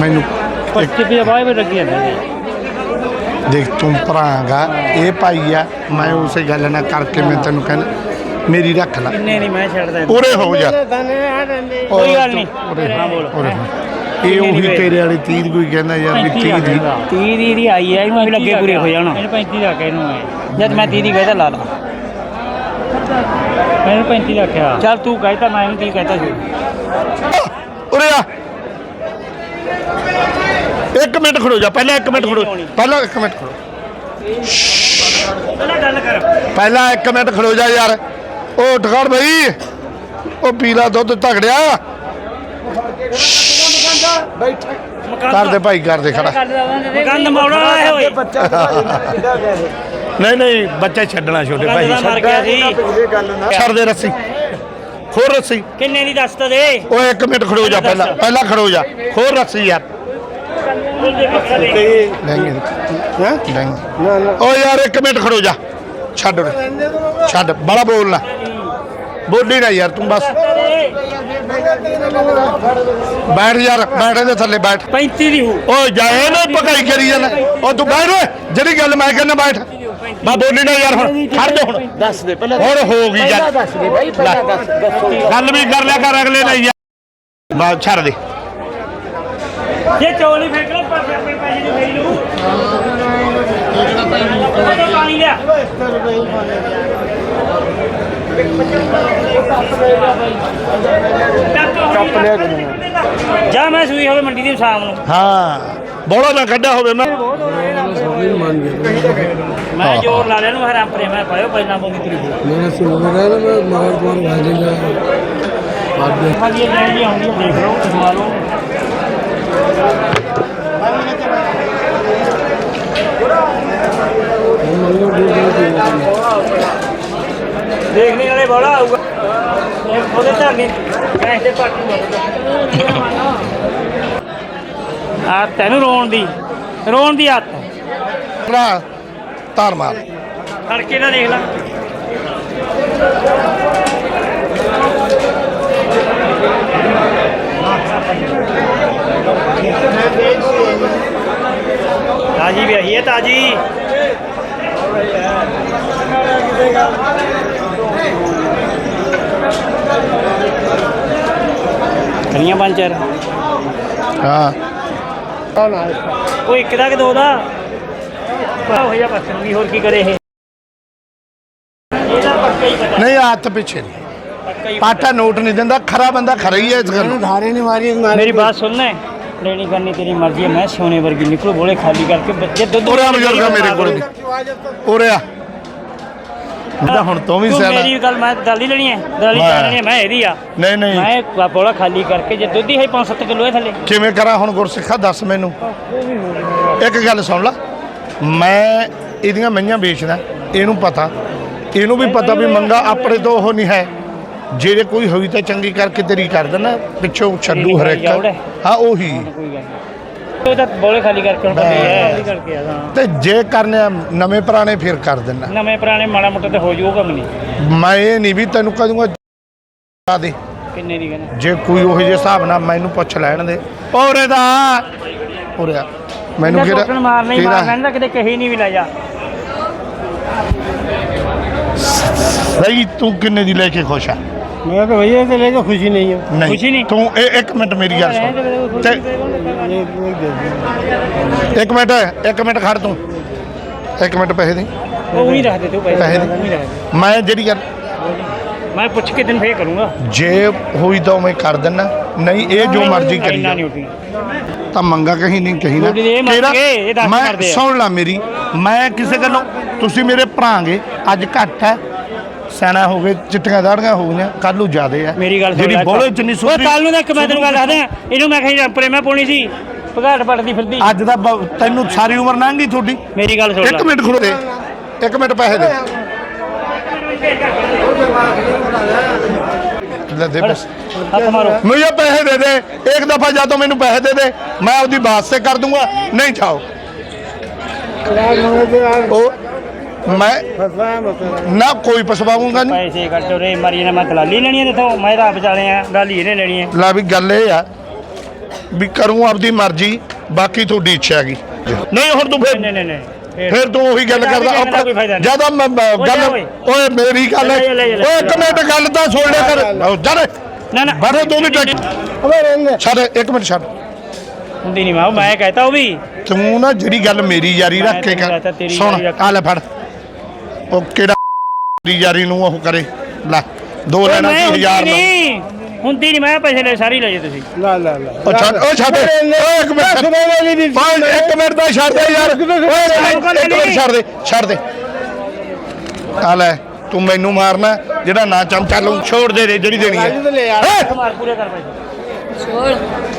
ਮੈਨੂੰ ਪੱਚੀ ਵੀ ਆਵਾਜ਼ ਵੀ ਲੱਗੀ ਜਾਂਦੀ ਹੈ ਦੇਖ ਤੂੰ ਭਰਾਂਗਾ ਇਹ ਭਾਈ ਆ ਮੈਂ ਉਸੇ ਗੱਲ ਨਾਲ ਕਰਕੇ ਮੈਂ ਤੈਨੂੰ ਕਹਿੰਦਾ ਮੇਰੀ ਰੱਖ ਲੈ। ਕਿੰਨੇ ਨਹੀਂ ਮੈਂ ਛੱਡਦਾ ਉਰੇ ਹੋ ਜਾ। ਕੋਈ ਗੱਲ ਨਹੀਂ। ਉਰੇ ਹਾਂ ਬੋਲ। ਉਰੇ ਹੋ। ਇਹ ਉਹੀ ਤੇਰੇ ਵਾਲੀ ਤੀਰ ਕੋਈ ਕਹਿੰਦਾ ਯਾਰ ਵੀ 30 ਦੀ। 30 ਦੀ ਦੀ ਆਈ ਹੈ ਇਹਨੂੰ ਵੀ ਲੱਗੇ ਪੂਰੇ ਹੋ ਜਾਣਾ। ਇਹਨੂੰ 35 ਦਾ ਕਹਿ ਇਹਨੂੰ ਮੈਂ। ਜਦ ਮੈਂ 30 ਦੀ ਕਹਿਦਾ ਲਾ ਲਾ। ਮੈਨੂੰ 35 ਦਾ ਕਿਹਾ ਚੱਲ ਤੂੰ ਕਹਿਤਾ ਮੈਂ ਇਹਨੂੰ 30 ਕਹਿਤਾ ਸੀ ਉਰੇ ਆ ਇੱਕ ਮਿੰਟ ਖੜੋ ਜਾ ਪਹਿਲਾਂ ਇੱਕ ਮਿੰਟ ਖੜੋ। ਪਹਿਲਾਂ ਇੱਕ ਮਿੰਟ ਖੜੋ। ਪਹਿਲਾਂ ਗੱਲ ਕਰ। ਪਹਿਲਾਂ ਇੱਕ ਮਿੰਟ ਖੜੋ ਜਾ ਯਾਰ। ਉਹ ਟਕੜ ਬਈ ਉਹ ਪੀਲਾ ਦੁੱਧ ਤਗੜਿਆ। ਕਰ ਦੇ ਭਾਈ ਕਰ ਦੇ ਖੜਾ। ਗੰਦ ਮੌੜਾ ਆਏ ਹੋਏ ਨਹੀਂ ਨਹੀਂ ਬੱਚਾ ਛੱਡਣਾ ਛੋਟੇ ਭਾਈ। ਗੰਦ ਮਰ ਗਿਆ ਸੀ। ਛੱਡ ਦੇ ਰੱਸੀ। ਖੋਰ ਰੱਸੀ। ਕਿੰਨੇ ਦੀ ਦੱਸ ਤਾ ਦੇ। ਉਹ ਇੱਕ ਮਿੰਟ ਖੜੋ ਜਾ ਪਹਿਲਾਂ। ਪਹਿਲਾਂ ਖੜੋ ਜਾ। ਖੋਰ ਰੱਸੀ ਯਾਰ। ਹਾਂ ਓ ਯਾਰ ਇੱਕ ਮਿੰਟ ਖੜੋ ਜਾ। ਛੱਡ ਉਰੇ। ਛੱਡ ਬੜਾ ਬੋਲਣਾ ਬੋਲੀ ਨਾ ਯਾਰ ਤੂੰ ਬਸ। ਬੈਠ ਯਾਰ ਬੈਠ ਇਹਦੇ ਥੱਲੇ ਬੈਠ। 35 ਦੀ ਹੂ ਓ ਜਾਏ ਨਾ ਪਕਾਈ ਕਰੀ ਜਾਂਦਾ। ਓ ਤੂੰ ਬੈਠ ਓਏ। ਜਿਹੜੀ ਗੱਲ ਮੈਂ ਕਹਿੰਦਾ ਬੈਠ। ਮੈਂ ਬੋਲੀ ਨਾ ਯਾਰ ਹੁਣ। ਖੜ ਜਾ ਹੁਣ। ਦੱਸ ਦੇ ਪਹਿਲਾਂ ਹੁਣ ਹੋ ਗਈ ਪਹਿਲਾਂ ਗੱਲ। ਦੱਸ ਦੇ ਬਾਈ ਪਹਿਲਾਂ ਦੱਸ ਦੱਸੋ। ਗੱਲ ਵੀ ਕਰ ਲਿਆ ਕਰ ਅਗਲੇ ਨੇ ਯਾਰ ਬਾ ਛੱਡ ਦੇ। ਜਾ ਮੈਂ ਸੂਈ ਹੋਵੇ ਮੰਡੀ ਦੀ ਸ਼ਾਮ ਨੂੰ। ਹਾਂ ਬੋਲਾ ਨਾ ਕੱਢਾ ਹੋਵੇ ਮੈਂ। ਮੈਂ ਜੋਰ ਲਾ ਲਿਆ ਨੂੰ ਹਰਾਮ ਪਰੇ ਮੈਂ ਪਾਇਓ ਪਹਿਲਾਂ ਬੋਗੀ ਤਰੀ ਮੈਂ ਸੁਣ ਰਿਹਾ ਮੈਂ ਮਾਰ ਮਾਰ ਭਾਜੇਗਾ ਆਦੇ ਹਾਂ ਇਹ ਲੈਣੀ ਆਉਂਦੀ ਦੇਖ ਲਓ ਸਵਾਲੋ ਦੇਖਣੇ ਵਾਲੇ ਬੋਲਾ ਆਊਗਾ। ਉਹਦੇ ਧਰਨੇ ਗੈਸ ਦੇ ਪਾਟੂ ਆ ਤੈਨੂੰ ਰੋਣ ਦੀ ਰੋਣ ਦੀ ਹੱਥ ਭਰਾ ਧਾਰ ਮਾਰ ਤੜਕੇ ਦਾ ਦੇਖ ਲੈ ਤਾਜੀ ਵੀ ਆਈ ਹੈ ਤਾਜੀ ਕਰੀਆਂ ਪੰਚਰ ਹਾਂ ਉਹ ਇੱਕ ਦਾ ਕਿ ਦੋ ਦਾ ਹੋ ਜਾ ਬਸ ਵੀ ਹੋਰ ਕੀ ਕਰੇ ਇਹ ਇਹਦਾ ਪੱਕਾ ਹੀ ਪਤਾ ਨਹੀਂ ਹੱਥ ਪਿੱਛੇ ਨਹੀਂ ਪੱਕਾ ਹੀ ਪਾਟਾ ਨੋਟ ਨਹੀਂ ਦਿੰਦਾ ਖਰਾ ਬੰਦਾ ਖਰਾ ਹੀ ਹੈ ਇਸ ਗੱਲ ਨੂੰ। धारे नहीं मारी ਮੇਰੀ ਬਾਤ ਸੁਣ ਲੈ ਲੈਣੀ ਕਰਨੀ ਤੇਰੀ ਮਰਜ਼ੀ ਹੈ ਮੈਂ ਸੋਨੇ ਵਰਗੀ ਨਿਕਲੋ ਬੋਲੇ ਖਾਲੀ ਕਰਕੇ ਬੱਚੇ ਦੁੱਧ ਉਰੇ ਆ ਬਜ਼ੁਰਗਾ ਮੇਰੇ ਕੋਲ ਵੀ ਉਰੇ ਆ ਇਹਦਾ ਹੁਣ ਤੂੰ ਵੀ ਤੂੰ ਸਿਆਣਾ। ਮੇਰੀ ਗੱਲ ਮੈਂ ਦਲਾਲੀ ਲੈਣੀ ਹੈ ਦਲਾਲੀ ਮੈਂ- ਲੈਣੀ ਹੈ ਮੈਂ ਇਹਦੀ ਆ। ਨਹੀਂ ਨਹੀਂ। ਮੈਂ ਬੋਲਾ ਖਾਲੀ ਕਰਕੇ ਜੇ ਦੁੱਧ ਹੀ ਹੈ 5-7 ਕਿਲੋ ਹੈ ਥੱਲੇ। ਕਿਵੇਂ ਕਰਾਂ ਹੁਣ ਗੁਰਸਿੱਖਾ ਦੱਸ ਮੈਨੂੰ। ਇੱਕ ਗੱਲ ਸੁਣ ਲੈ। ਮੈਂ ਇਹਦੀਆਂ ਮਈਆਂ ਵੇਚਦਾ ਇਹਨੂੰ ਪਤਾ। ਇਹਨੂੰ ਵੀ ਪਤਾ ਵੀ ਮੰਗਾ ਆਪਣੇ ਤੋਂ ਉਹ ਨਹੀਂ ਹੈ। ਜੇ ਜੇ ਕੋਈ ਹੋਈ ਤਾਂ ਚੰਗੀ ਕਰਕੇ ਤੇਰੀ ਕਰ ਦੇਣਾ ਪਿੱਛੋਂ ਛੱਡੂ ਹਰੇਕ ਹਾਂ। ਉਹੀ। ਨਹੀਂ। ਉਹ ਤਾਂ ਬੋਲੇ ਖਾਲੀ ਕਰਕੇ ਹੁਣ ਕੱਢੀ ਹੈ ਖਾਲੀ ਕਰਕੇ ਆ ਹਾਂ। ਤੇ ਜੇ ਕਰਨੇ ਆ ਨਵੇਂ ਪੁਰਾਣੇ ਫਿਰ ਕਰ ਦੇਣਾ ਨਵੇਂ ਪੁਰਾਣੇ ਮਾੜਾ ਮੋਟਾ ਤੇ ਹੋ ਜਾਊਗਾ ਕੰਮ ਨਹੀਂ। ਮੈਂ ਇਹ ਨਹੀਂ ਵੀ ਤੈਨੂੰ ਕਹਦੂੰਗਾ ਆ ਦੇ। ਕਿੰਨੇ ਦੀ ਕਹਿੰਦਾ? ਜੇ ਕੋਈ ਉਹੋ ਜਿਹੇ ਹਿਸਾਬ ਨਾਲ ਮੈਨੂੰ ਪੁੱਛ ਲੈਣ ਦੇ। ਔਰੇ ਦਾ। ਔਰੇ ਆ। ਮੈਨੂੰ ਕਿਹੜਾ ਕਿਹੜਾ ਮਾਰਨਾ ਹੀ ਮਾਰਨਾ ਕਿਹੜਾ ਇਹਦਾ ਕਿਤੇ ਕਹੀ ਨਹੀਂ ਵੀ ਲੈ ਜਾ। ਸਹੀ ਤੂੰ ਕਿੰਨੇ ਦੀ ਲੈ ਕੇ ਖੁਸ਼ ਆ? मैं तो भैया से लेकर खुशी नहीं है ਨਹੀਂ ਖੁਸ਼ੀ ਨਹੀਂ? ਤੂੰ ਇਹ ਇੱਕ ਮਿੰਟ ਮੇਰੀ ਗੱਲ ਸੁਣ ਤੇ ये एक दे दो। ਇੱਕ ਮਿੰਟ ਇੱਕ ਮਿੰਟ ਖੜ ਤੂੰ ਇੱਕ ਮਿੰਟ ਪੈਸੇ ਦੇ ਉਹ ਨਹੀਂ ਰੱਖਦੇ ਤੂੰ ਪੈਸੇ ਪੈਸੇ ਉਹ ਨਹੀਂ ਰੱਖਦੇ ਮੈਂ ਜਿਹੜੀ ਗੱਲ ਮੈਂ ਪੁੱਛ ਕੇ ਤੈਨੂੰ ਫੇਰ ਕਰੂੰਗਾ ਜੇ ਹੋਈ ਤਾਂ ਮੈਂ ਕਰ ਦਿੰਨਾ ਨਹੀਂ ਇਹ ਜੋ ਮਰਜ਼ੀ ਕਰੀ ਇੰਨਾ ਜਾ। ਨਹੀਂ ਉੱਠੀ ਤਾਂ ਮੰਗਾ ਕਹੀਂ ਨਹੀਂ ਕਹੀਂ ਨਾ ਤੁਹਾਡੀ ਇਹ ਮੰਗ ਤੇਰਾ- ਕੇ ਇਹ ਦੱਸ ਮੈਂ ਕਰਦੇ ਆ। ਸੁਣ ਲਾ ਮੇਰੀ ਮੈਂ ਕਿਸੇ ਗੱਲੋਂ ਤੁਸੀਂ ਮੇਰੇ ਭਰਾਂਗੇ ਅੱਜ ਘੱਟ ਹੈ ਸਿਆਣਾ ਹੋ ਗਏ ਚਿੱਟੀਆਂ ਦਾੜੀਆਂ ਹੋ ਗਈਆਂ ਕੱਲ ਨੂੰ ਜ਼ਿਆਦੇ ਆ ਮੇਰੀ ਗੱਲ ਸੁਣ ਜਿਹੜੀ ਲੈ ਬੋਲੇ ਚ ਨਹੀਂ ਉਹ ਸੁਧਰੀ ਕੱਲ ਨੂੰ ਤਾਂ ਇੱਕ ਮੈਂ ਤੈਨੂੰ ਗੱਲ ਦੱਸਦਾ ਇਹਨੂੰ ਮੈਂ ਕਹੀ ਪ੍ਰੇਮਾ ਪਾਉਣੀ ਸੀ ਭਗਾਟ ਪੜਦੀ ਫਿਰਦੀ ਅੱਜ ਦਾ ਬ- ਤੈਨੂੰ ਸਾਰੀ ਉਮਰ ਲੰਘ ਗਈ ਤੁਹਾਡੀ ਮੇਰੀ ਗੱਲ ਸੁਣ ਇੱਕ ਲੈ ਮਿੰਟ ਖੜੋ ਦੇ ਇੱਕ ਮਿੰਟ ਪੈਸੇ ਦੇ ਲੈ ਦੇ ਬਸ ਹੱਥ ਮਾਰੋ मुझे पैसे दे दे एक दफा जा तो मैंने पैसे दे दे मैं उसकी बात से कर दूंगा नहीं चाहो यार मंगल से यार ओ मैं फंसवाया मत यार। ना कोई पसवाऊंगा नहीं ਪੈਸੇ ਕੱਟੋ ਰੇ ਮਾਰੀ ਨੇ ਮੈਂ ਦਲਾਲੀ ਲੈਣੀ ਹੈ ਦੇਖੋ ਮੈਂ ਤਾਂ ਆਪ ਚਾਲੇ ਆ ਦਲਾਲੀ ਇਹਨੇ ਲੈਣੀ ਹੈ ਲਾ ਵੀ ਗੱਲ ਇਹ ਆ ਵੀ ਕਰੂੰ ਆਪਦੀ ਮਰਜ਼ੀ ਬਾਕੀ ਤੁਹਾਡੀ ਇੱਛਾ ਹੈਗੀ ਨਹੀਂ ਹੁਣ ਤੂੰ ਫਿਰ ਨਹੀਂ ਨਹੀਂ ਨਹੀਂ ਫਿਰ- ਫਿਰ ਤੂੰ ਉਹੀ ਗੱਲ ਇਹਦਾ ਕਰਦਾ ਵੀ ਕਹਿਣ ਦਾ ਕੋਈ ਫਾਇਦਾ ਨਹੀਂ। ਜਿਆਦਾ ਮੈਂ ਮੈਂ ਓਏ ਜਾ ਗੱਲ ਓਏ। ਓਏ ਮੇਰੀ ਗੱਲ ਲੈ ਜਾ, ਲੈ ਜਾ, ਲੈ ਓਏ ਜਾ। ਇੱਕ ਮਿੰਟ ਗੱਲ ਤਾਂ ਸੁਣ ਲਿਆ ਕਰ ਜਦ ਨਾ ਨਾ ਬੜੇ ਤੂੰ ਵੀ ਟੱਕ ਛੱਡ ਇੱਕ ਮਿੰਟ ਛੱਡ ਹੁੰਦੀ ਨਹੀਂ ਮੈਂ ਮੈਂ ਕਹਤਾ ਉਹ ਵੀ ਤੂੰ ਨਾ ਜਿਹੜੀ ਗੱਲ ਮੇਰੀ ਯਾਰੀ ਮੈਂ ਰੱਖ ਕੇ ਤੈਨੂੰ ਕਹਤਾ ਕਰ ਤੇਰੀ ਸੁਣ ਯਾਰੀ ਰੱਖ। ਆ ਲੈ ਫੜ ਉਹ ਕਿਹੜਾ ਦੀ ਯਾਰੀ ਨੂੰ ਉਹ ਕਰੇ? ਲੈ ਦੋ ਲੈਣਾ 30000 ਦਾ ਹੁੰਦੀ ਨਹੀਂ। ਮੈਂ ਪੈਸੇ ਲੈ ਸਾਰੀ ਲੈ ਜੇ ਤੁਸੀਂ। ਲਾ ਲਾ ਲਾ। ਉਹ ਛੱਡ ਉਹ ਛੱਡ। ਓਏ ਇੱਕ ਮਿੰਟ। ਪੰਜ ਇੱਕ ਮਿੰਟ ਦਾ ਛੱਡ ਦੇ ਯਾਰ। ਛੱਡ ਦੇ ਛੱਡ ਦੇ। ਆ ਲੈ ਤੂੰ ਮੈਨੂੰ ਮਾਰਨਾ ਜਿਹੜਾ ਨਾ ਚਮਚਾ ਲਊ ਛੋੜ ਦੇ ਰੇ ਜਿਹੜੀ ਦੇਣੀ ਹੈ। ਮਾਰ ਪੂਰੇ ਕਰ ਪੈਸੇ ਛੋੜ।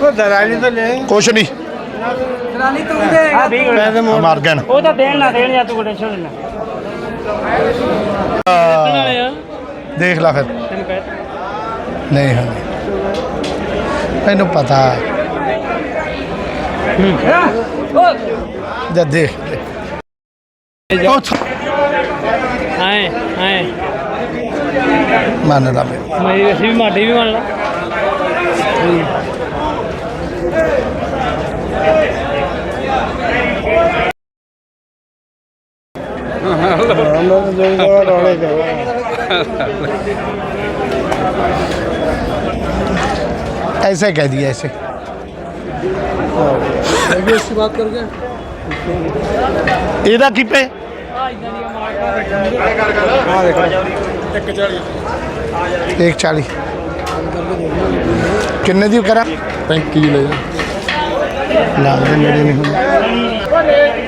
ਕੋ ਦਰਾਲੀ ਤਾਂ ਲੈ। ਕੁਛ ਨਹੀਂ। ਦਰਾਲੀ ਤੂੰ ਦੇ। ਪੈਸੇ ਮਾਰ ਗਏ ਉਹ ਤਾਂ ਦੇਣ ਨਾ ਦੇਣ ਜਾਂ ਤੂੰ ਟੈਨਸ਼ਨ ਲੈਣਾ। ਦੇਖ ਲੈ ਫਿਰ। ਨਹੀਂ ਹਾਂ। ਮੈਨੂੰ ਪਤਾ। ਜਦ ਦੇਖ। ਆਏ ਆਏ। ਮੰਨ ਲਾ ਮੇਰੇ ਮੇਰੀ ਅਸੀਂ ਵੀ ਮਾਡੇ ਵੀ ਮੰਨ ਲਾ। हम लोग जो जगह रोड़े ऐसे कह दिया ऐसे इसकी बात करके ਇਹਦਾ ਕੀ ਪੇ हाँ देखो 140 ਕਿੰਨੇ ਦੀ ਕਰਾਂ 35 ले जा ਲੱਗਦੇ ਨੇੜੇ ਨਹੀਂ ਹੁੰਦੇ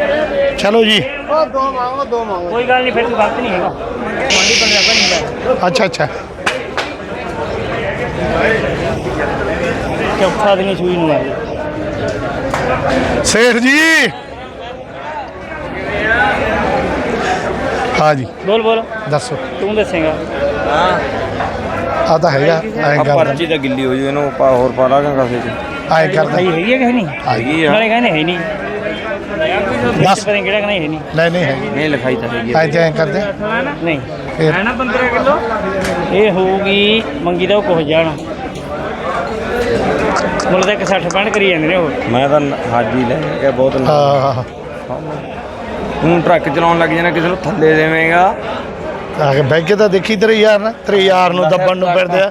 ਚਲੋ ਜੀ। ਕੋਈ ਗੱਲ ਨਹੀਂ ਫਿਰ ਕੋਈ ਗਲਤ ਨਹੀਂ ਹੈਗਾ। ਮੰਡੀ ਅੱਛਾ ਅੱਛਾ। ਚੌਥਾ ਦਿਨ ਸੂਈ ਨੂੰ ਆ ਗਈ ਜੀ। ਹਾਂ ਜੀ। ਬੋਲ ਬੋਲ। ਦੱਸੋ। ਤੂੰ ਦੱਸੇਗਾ। ਹਾਂ ਆ ਤਾਂ ਹੈਗਾ ਐਂ ਕਰ ਪਰਚੀ ਤਾਂ ਗਿੱਲੀ ਹੋ ਜੂ ਇਹਨੂੰ ਆਪਾਂ ਹੋਰ ਪਾ ਲਾਂਗੇ ਕਾਸੇ ਚ। ਐਂ ਕਰਦਾ। ਹੈਗੀ ਹੈ ਕਿ ਨਹੀਂ? ਹੈਗੀ ਆ। ਨਾਲੇ ਕਹਿੰਦੇ ਹੈ ਨਹੀਂ। ਦੱਸ। ਪਤਾ ਨੀ ਕਿਹੜਾ ਕਿ ਨਹੀਂ ਹੈ ਨਹੀਂ ਨਹੀਂ ਨਹੀਂ ਹੈਗੀ। ਨਹੀਂ ਲਿਖਾਈ ਤਾਂ ਹੈਗੀ ਆ। ਐਂ ਕਰਦੇ। ਨਹੀਂ। ਫਿਰ ਹੈ ਨਾ 15 ਕਿਲੋ? ਇਹ ਹੋਊਗੀ ਮੰਗੀ ਦਾ ਉਹ ਕੁਝ ਜਾਣਾ। ਮੁੱਲ ਤਾਂ ਇੱਕ 60 65 ਕਰੀ ਜਾਂਦੇ ਨੇ ਉਹ। ਮੈਂ ਤਾਂ ਹਾਜੀ ਲੈ ਕੇ ਬਹੁਤ ਨਾ। ਹਾਂ। ਤੂੰ ਟਰੱਕ ਚਲਾਉਣ ਲੱਗ ਜਾਣਾ ਕਿਸੇ ਨੂੰ ਥੱਲੇ ਦੇਵੇਂਗਾ। ਆ ਕੇ ਬੈਂਕ ਤਾਂ ਦੇਖੀ ਤੇਰੇ ਯਾਰ ਨਾ ਤੇਰੇ ਯਾਰ ਨੂੰ ਦੱਬਣ ਨੂੰ ਫਿਰਦੇ ਆ।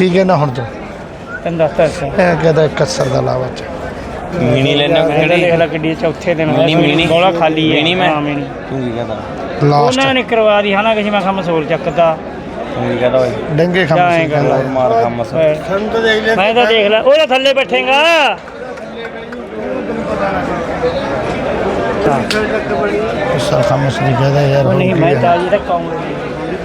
ਠੀਕ ਹੈ ਨਾ ਹੁਣ ਤੂੰ? ਤੈਨੂੰ ਦੱਸਤਾ ਇਹ ਕਹਦਾ ਕਸਰ ਦਾ ਲਾਵਾ ਚ। ਮੀਣੀ ਲੈਣਾ ਕਿਹੜੀ? ਦੇਖ ਲੈ ਗੱਡੀ ਚੌਥੇ ਦਿਨ ਹੋਇਆ ਮਿਣੀ, ਗੋਲਾ ਖਾਲੀ ਹੈ। ਮਿਣੀ ਮੈਂ। ਹਾਂ, ਤੂੰ ਕੀ ਕਹਦਾ? ਲਾਸਟ ਉਹਨਾਂ ਨੇ ਕਰਵਾ ਦੀ ਹਨਾ ਕਿਸੇ ਮੈਂ ਕੰਮ ਸੋਲ ਚੱਕਦਾ। ਤੂੰ ਕੀ ਕਹਦਾ ਓਏ? ਡੰਗੇ ਖੰਮ ਸੀ ਜਾਏਗਾ। ਕਹਿੰਦਾ। ਹੋਰ ਮਾਰ ਕੰਮ ਸ। ਮੈਂ ਤਾਂ ਦੇਖ ਲੈ। ਉਹਦਾ ਥੱਲੇ ਬੈਠੇਗਾ। ਕਸਰ ਖੰਮ ਸੀ ਕਹਿੰਦਾ ਯਾਰ ਨਹੀਂ ਮੈਂ ਤਾਂ ਅਜੇ ਤੱਕ ਕਹੂੰਗਾ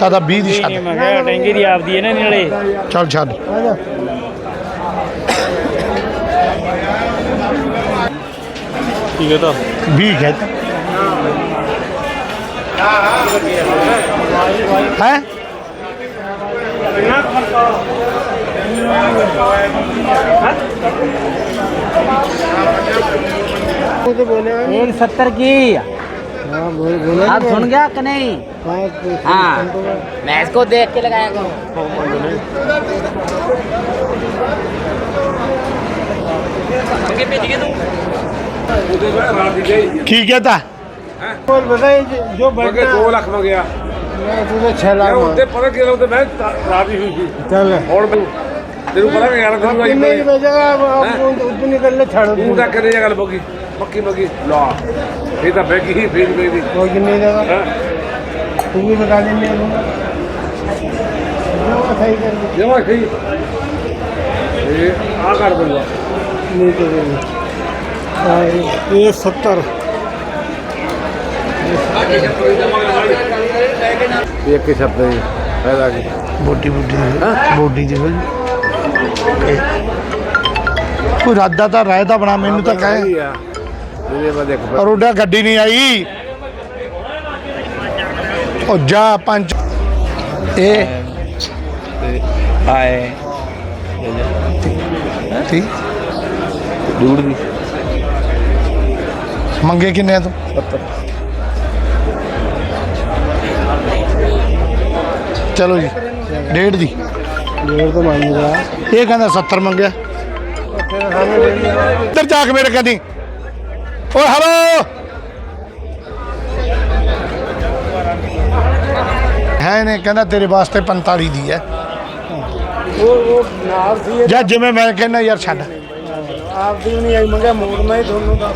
ਤਾਂ ਤਾਂ 20 ਦੀ ਛੱਡ। ਮੈਂ ਕਿਹਾ ਟੈਂਗੀ ਦੀ ਆਪਦੀ ਹੈ ਨਾ ਨਾਲੇ ਚੱਲ ਛੱਡ। ਠੀਕ ਹੈ ਤਾਂ। 20 ਹੈ? ਹੈ ਹੁਣ 70 ਕੀ ਆ? आप सुन गया कि नहीं हाँ मैं इसको देख के लगाया करो की कहता और बताइए जो दो लाख में गया मैं तुझे छह लाख पता क्या मैं राजी हुई थी चल और तेरे ऊपर है यार घर भाई। नहीं भेजेगा उतनी निकल ले छाड़ पूरा करे जगह बगी मक्की बगी लो। ये तो बेगी ही फिर बेगी कोई नहीं देगा तू भी बता दे मैं लूँगा सही कर दे। जमा सही। ये आ कर दूँगा नहीं तो ये सत्तर। एक ही शब्द है बोटी बोटी। बोटी जगह ਕੋਈ ਰਾਦਾ ਤਾਂ ਰਾਇ ਤਾਂ ਬਣਾ ਮੈਨੂੰ ਤਾਂ ਕਹੇ। ਆ। ਇਹਦੇ ਬਾਅਦ ਇੱਕ ਪਰ ਉਹਦਾ ਗੱਡੀ ਨਹੀਂ ਆਈ। ਉਹ ਜਾ ਪੰਜ। ਇਹ ਆਏ। ਠੀਕ। ਦੂੜ ਦੀ। ਮੰਗੇ ਕਿੰਨੇ ਆ ਤੂੰ? ਚਲੋ ਜੀ ਡੇਢ ਦੀ। ਡੇਢ ਤੋਂ ਮੰਨ ਇਹ ਕਹਿੰਦਾ 70 ਮੰਗਿਆ। ਇੱਧਰ ਜਾ ਕੇ ਮੇਰੇ ਕਹਿੰਦੀ ਓਏ ਹਲੋ। ਹੈ ਨੇ ਕਹਿੰਦਾ ਤੇਰੇ ਵਾਸਤੇ 45 ਦੀ ਹੈ। ਉਹ ਉਹ ਨਾਲ ਸੀ ਜਾਂ ਜਿਵੇਂ ਮੈਂ ਕਹਿੰਦਾ ਯਾਰ ਛੱਡ। ਆਪਦੀ ਵੀ ਨਹੀਂ ਆਈ ਮੰਗਿਆ ਮੋੜਨਾ ਹੀ ਤੁਹਾਨੂੰ ਦਾ